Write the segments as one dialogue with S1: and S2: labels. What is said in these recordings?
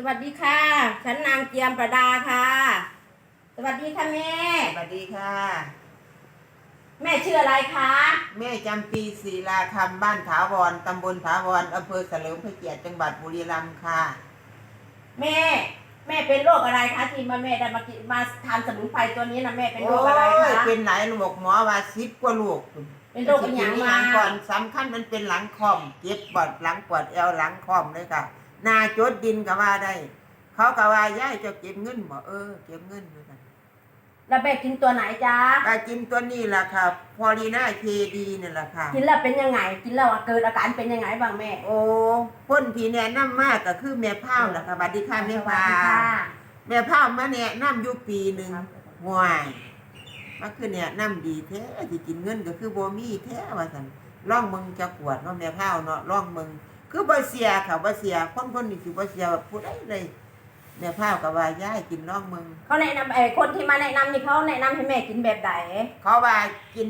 S1: สวัสดีค่ะ ฉันนางเจียมประดาค่ะ สวัสดีค่ะแม่
S2: สวัสดีค่ะ
S1: แม่ชื่ออะไรคะ
S2: แม่จำปีศรีลาคำบ้านถาวรตำบลถาวรอำเภอเสลิมพระเกียรติจังหวัดบุรีรัมย์ค่ะ
S1: แม่ แม่เป็นโรคอะไรคะที่มาแม่ได้มากินมาทานสมุนไพรตัวนี้นะแม่เป็นโร
S2: โอ้
S1: คอะไร
S2: ย
S1: คะ
S2: เป็นหลายโรคหมอว่าสิบกว่าโรค
S1: เป็นโรคเป็นหยัง
S2: สิ
S1: มา
S2: ก่อนสำคัญมันเป็นหลังคอมเจ็บปวดหลังปวดเอวหลังคอมเลยค่ะห นาจดดินก็ว่าได้ เขาก็ว่าย่ายเจะเก็บเงินบ่เออ เก็บเงินด้วยกัน
S1: แล้วแม่กินตัวไหนจ๊ะ
S2: ก็กินตัวนี้แหละค่ะ พอลีน่าเคดีนี่แหละค่ะ
S1: กินแล้วเป็นยังไง กินแล้วเกิดอาการเป็นยังไงบ้างแม่
S2: โอ้พ้นผีแนะนำมากก็คือแม่พ้าวแหละค่ะสวัสดีค่ะแม่
S1: สวั
S2: พ้า
S1: สดีค่ะ
S2: แม่พ้าวมาแนะนำอยู่ปีหนึ่งห่วยมันคือแนะนำดีแท้ที่กินเงินก็คือบ่มีแท้ว่าซั่นล่องมึงจะกวดเนาะแม่พ้าวเนาะล่องมึง คือบ่เสียค่ะบ่เสียคนคนนี้สิบ่เสียว่าผู้ใดเลยแม่พ้าวก็ว่าย้ายกินล่องมึง
S1: เขาแนะนำไอ้คนที่มาแนะนำนี่เขาแนะนำให้แม่กินแบบไหน
S2: เขาว่ากิน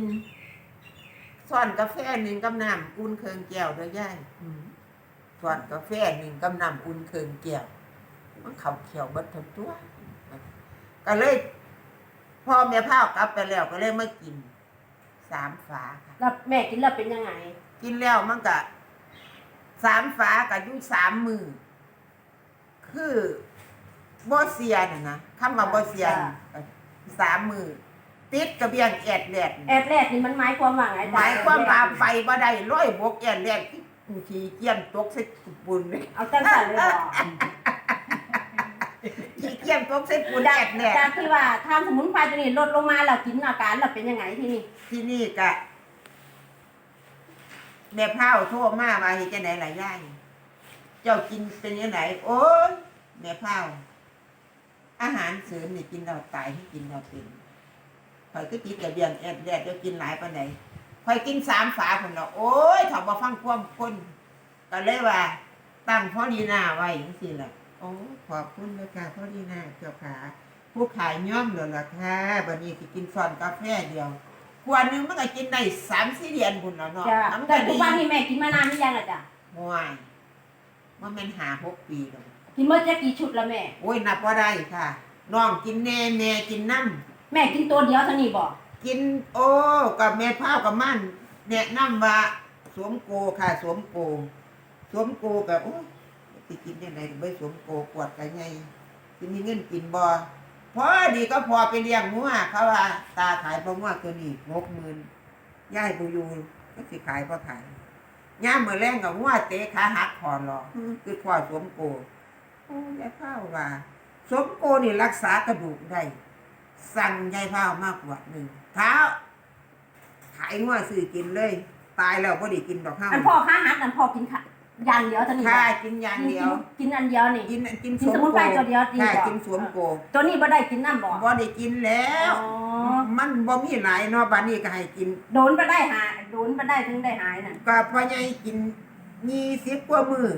S2: ซ่อนกาแฟหนึ่งกับน้ำอุ่นเคืองแก้วเด้อย่ายอืมซ่อนกาแฟหนึ่งกับน้ำอุ่นเคืองแก้วมันเขาเขียวเบิดทั้งตัว ก็เลยพ่อแม่พาวกลับไปแล้วก็เลยมากินสามฝาค่ะ
S1: แล้วแม่กินแล้วเป็นยังไง
S2: กินแล้วมันก็ สามฝากับยุ่สามมือ คือบ่เสียน่ะนะคำว่าบ่เสียน่ะสามมือ ติดกระเบียงแอดแดด
S1: แอดแรกนี่มันหมายความว่าไง
S2: หมายความว่าไฟบ่ได้ร้อยบกแอดแดดขี่เกียนตกใส่ปุนเลย
S1: เอาจังสันเลยเหรอ
S2: ขี่เกียนตกใส่ปุน
S1: จาก
S2: แอดแดด
S1: จากที่ว่าทานสมุนไพรตัวนี้ลดลงมาแล้วกินอาการแล้วเป็นยังไงที่นี่
S2: ที่นี่กะ แม่พ้าโทรมาว่าเฮ็ดจังได๋ล่ะยายเจ้ากินเป็นยังไงโอ้ยแม่พ้าอาหารเสริมนี่กินเราตายที่กินเราเป็นข่อยก็ติดกระเบียงแอดแดดเดี๋ยวกินหลายปานใดข่อยกินสามฝาพุ่นเนาะโอ้ยถ้าบ่ฟังความคนก็เลยว่า ตั้งพ่อดีนาไว้จังซี่ล่ะโอ้ขอบคุณเลยค่ะพ่อดีนาเจ้าขาผู้ขายย่อมแล้วล่ะค่ะบัดนี้สิกินซ้อนกาแฟเดียว ขวดหนึงมันก็กินได้สามสี่เดือนพุ่นแล้วเนาะ
S1: จ้ะ
S2: น้ำ
S1: แต่
S2: ก็
S1: ทุ
S2: ดี
S1: กวันนี้แม่กินมานานหรือยังอะจ๊ะ
S2: ห่วยมันเป็นหาหกปีแล้ว
S1: กินเมื่อจะกี่ชุดแล้วแม่
S2: โอ้ยนับว่าได้ค่ะน้องกินแน่แม่กินน้
S1: แม่กินตัวเดียวเท่านี้บอกำ
S2: กินโอ้กับแม่พ้าวกับมันแนะนำว่าสวมโกค่ะ สวมโก สวมโกกับโอ้ยสิกินยังไงไม่สวมโกปวดกันไงสิมีเงินกินบ่ พอดีก็พอไปเลี้ยงงัวเขาว่าตาขายปลางัวตัวนี้หกหมื่นย่ายปูยูก็สิขายพอขายย่ามมือแรงกับงัวเตะขาหักคอหรอคือพ่อสมโกโอ้ยายพ้าวว่าสมโกนี่รักษากระดูกได้สั่งยายพ้าวมากกว่าหนึ่งเท้าขายงัวซื้อกินเลย ตายแล้วพอดีกินดอกข้าว
S1: อันพ่อค้าหักอันพ่อกินค่ะ อย่างเดียวเท่านี้บ
S2: ค่ะ
S1: อก
S2: กินอย่างเดียว
S1: กินอันเดียวนี่
S2: กินกิน
S1: กินสมุนไพรตัวเดียวดี
S2: ค่ะ
S1: กว่า
S2: กินสวมโก
S1: ตัวนี้บ่ได้กินน้ำบอก
S2: บ่ได้กินแล้ว
S1: อ๋อ
S2: มันบ่มีหลายเนาะบัดนี้ก็ให้กิน
S1: โดนไปได้หายโดนไปได้ถึงได้หายน่ะ
S2: ก็พ่อใหญ่กิน20กว่ามื้อ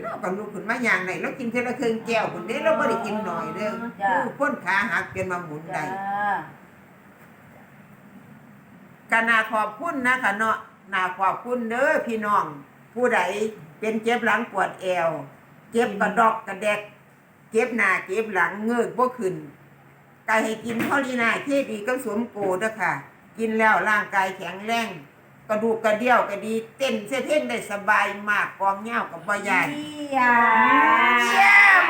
S2: แล้วก็ลุกขึ้นมาอย่างไหนแล้วกินเท่าละครึ่งแก้วคนนี้เราบ่ได้กินหน่อยเด้อ
S1: จ้ะ
S2: ผู้คนขาหักเป็นมาหมุนได้
S1: จ้า
S2: ก็นาขอบคุณนะคะเนาะนาขอบคุณเด้อพี่น้อง ผู้ใดเป็นเจ็บหลังปวดแอว เจ็บกระดอกกระแดก เจ็บหน้าเจ็บหลังเงือกบ่ขึ้นก็ให้กินพอลีนาเทดีก็สวมโกเด้อค่ะ กินแล้วร่างกายแข็งแรงกระดูกกระเดี่ยวก็ดี เต้นเส้นเพ่งได้สบายมากกองเหย้ากับบ่ยาน
S1: เยี่ยม